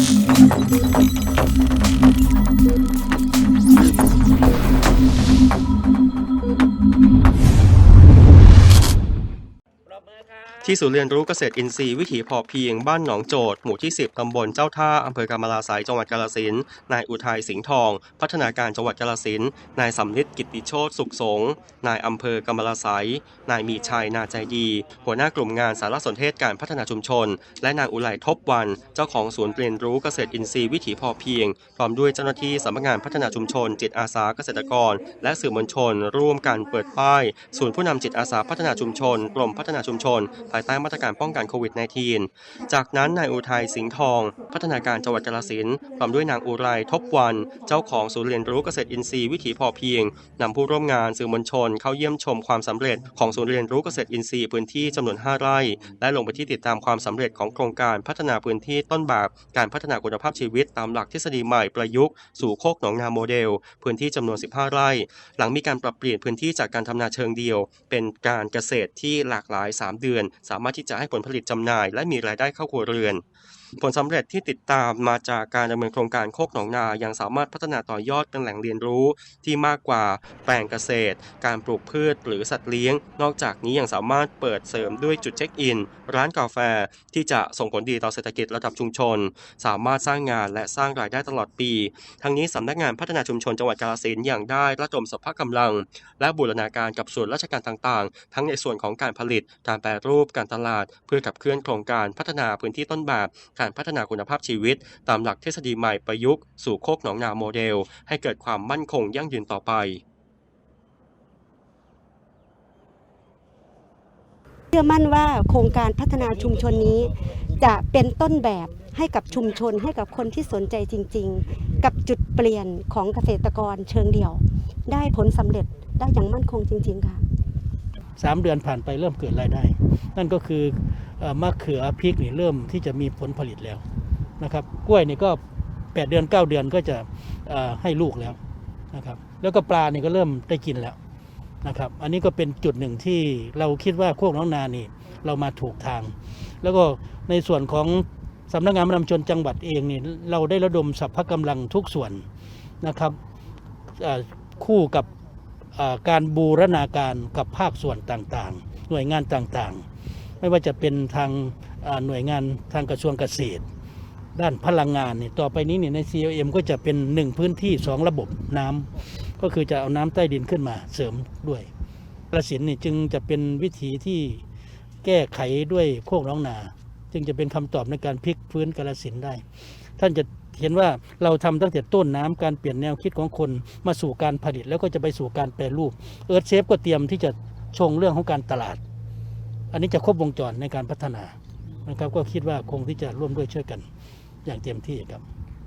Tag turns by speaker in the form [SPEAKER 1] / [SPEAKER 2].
[SPEAKER 1] Thank you. ที่ศูนย์เรียนรู้เกษตรอินทรีย์วิถีพอเพียงบ้านหนองโจดหมู่ที่ 10 ตำบลเจ้าท่า อำเภอกำมะลาสายจังหวัดกาฬสินนายอุทัยสิงห์ทอง พัฒนาการจังหวัดกาฬสินนายสำนิดกิติโชตสุขสงฆ์นายอำเภอกำมะลาสายนายมีชัยนาใจดี หัวหน้ากลุ่มงานสารสนเทศการพัฒนาชุมชน และนางอุไลทบวัน เจ้าของศูนย์เรียนรู้เกษตรอินทรีย์วิถีพอเพียง พร้อมด้วยเจ้าหน้าที่สำนักงานพัฒนาชุมชน จิตอาสาเกษตรกร และสื่อมวลชน ร่วมกันเปิดป้ายศูนย์ผู้นำจิตอาสาพัฒนาชุมชนกรมพัฒนาชุมชนภายใต้มาตรการป้องกันโควิด -19 จากนั้นนายอุทัยสิงห์ทอง พัฒนาการจังหวัดกาฬสินธุ์พร้อมด้วยนางอุไรทบวัน เจ้าของศูนย์เรียนรู้เกษตรอินทรีย์วิถีพอเพียงนำผู้ร่วมงานสื่อมวลชนเข้าเยี่ยมชมความสำเร็จของศูนย์เรียนรู้เกษตรอินทรีย์พื้นที่จำนวน 5 ไร่ และลงไปที่ติดตามความสำเร็จของโครงการพัฒนาพื้นที่ต้นแบบการพัฒนาคุณภาพชีวิตตามหลักทฤษฎีใหม่ประยุกต์สู่โคกหนองนาโมเดล พื้นที่จำนวน 15 ไร่ หลังมีการปรับเปลี่ยนพื้นที่จากการทำนาเชิงเดียว เป็นการเกษตรที่หลากหลาย 3 เดือนสามารถที่จะให้ผลผลิตจำหน่าย และมีรายได้เข้าครัวเรือนผลสำเร็จที่ติดตามมาจากการดำเนินโครงการโคกหนองนา ยังสามารถพัฒนาต่อยอดเป็นแหล่งเรียนรู้ที่มากกว่าแปลงเกษตร การปลูกพืชหรือสัตว์เลี้ยง นอกจากนี้ยังสามารถเปิดเสริมด้วยจุดเช็คอิน ร้านกาแฟที่จะส่งผลดีต่อเศรษฐกิจระดับชุมชน สามารถสร้างงานและสร้างรายได้ตลอดปี ทั้งนี้สำนักงานพัฒนาชุมชนจังหวัดกาฬสินธุ์อย่างได้ระดมสภาพกำลัง และบูรณาการกับส่วนราชการต่างๆ ทั้งในส่วนของการผลิต การแปรรูป การตลาด เพื่อขับเคลื่อนโครงการพัฒนาพื้นที่ต้นแบบการพัฒนาคุณภาพชีวิต ตามหลักทฤษฎีใหม่ประยุกต์สู่โคกหนองนาโมเดล ให้เกิดความมั่นคงยั่งยืนต่อไป
[SPEAKER 2] เชื่อมั่นว่าโครงการพัฒนาชุมชนนี้จะเป็นต้นแบบให้กับชุมชนให้กับคนที่สนใจจริง ๆ กับจุดเปลี่ยนของเกษตรกรเชิงเดี่ยว ได้ผลสำเร็จได้อย่างมั่นคงจริง ๆ ค่ะ
[SPEAKER 3] สามเดือนผ่านไปเริ่มเกิดรายได้ นั่นก็คือเอ่อ มะเขือพริกนี่เริ่มที่จะมีผลผลิตแล้วนะครับ กล้วยนี่ก็ 8 เดือน 9 เดือนก็จะให้ลูกแล้วนะครับ แล้วก็ปลานี่ก็เริ่มได้กินแล้วนะครับ อันนี้ก็เป็นจุดหนึ่งที่เราคิดว่าโคกน้องนานี่เรามาถูกทาง แล้วก็ในส่วนของสำนักงานพัฒนาชนจังหวัดเองนี่เราได้ระดมสรรพกำลังทุกส่วนนะครับคู่กับการบูรณาการกับภาคส่วนต่างๆ หน่วยงานต่างๆ ไม่ว่าจะเป็นทางหน่วยงานทางกระทรวงเกษตร ด้านพลังงานเนี่ยต่อไปนี้เนี่ยใน CLM ก็จะเป็น 1 พื้นที่ 2 ระบบน้ำก็คือจะเอาน้ำใต้ดินขึ้นมาเสริมด้วยกระสินธุ์นี่จึงจะเป็นวิธีที่แก้ไขด้วยโคกน้องนา จึงจะเป็นคำตอบในการพลิกฟื้นกระสินได้ ท่านจะเห็นว่าเราทำตั้งแต่ต้นน้ำการเปลี่ยนแนวคิดของคนมาสู่การผลิตแล้วก็จะไปสู่การแปรรูปเอิร์ธเชฟก็เตรียมที่จะชงเรื่องของการตลาด อันนี้จะครบวงจรในการพัฒนานะครับก็คิดว่าคงที่จะร่วมด้วยช่วยกันอย่างเต็มที่ครับ